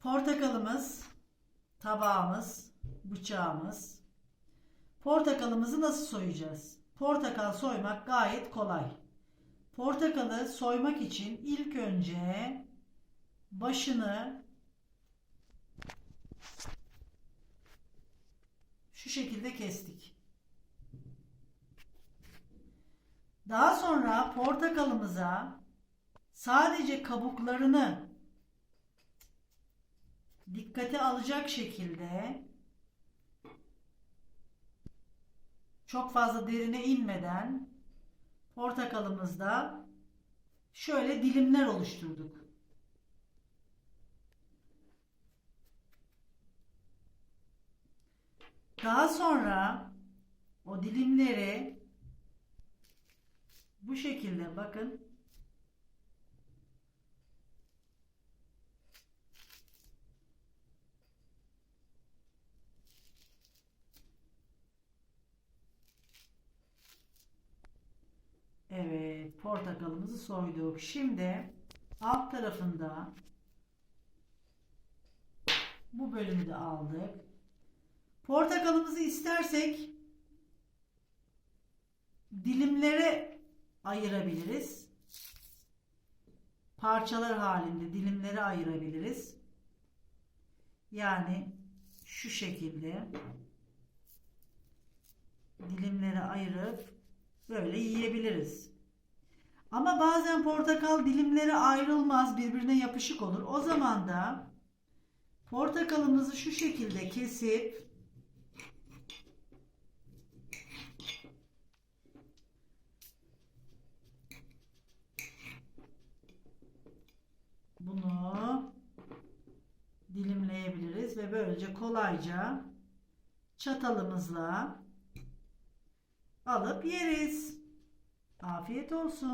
Portakalımız, tabağımız, bıçağımız. Portakalımızı nasıl soyacağız? Portakal soymak gayet kolay. Portakalı soymak için ilk önce başını şu şekilde kestik. Daha sonra portakalımıza sadece kabuklarını dikkate alacak şekilde çok fazla derine inmeden portakalımızda şöyle dilimler oluşturduk. Daha sonra o dilimleri bu şekilde bakın portakalımızı soyduk. Şimdi alt tarafında bu bölümü de aldık. Portakalımızı istersek dilimlere ayırabiliriz. Parçalar halinde dilimlere ayırabiliriz. Yani şu şekilde dilimlere ayırıp böyle yiyebiliriz. Ama bazen portakal dilimleri ayrılmaz, birbirine yapışık olur. O zaman da portakalımızı şu şekilde kesip bunu dilimleyebiliriz ve böylece kolayca çatalımızla alıp yeriz. Afiyet olsun.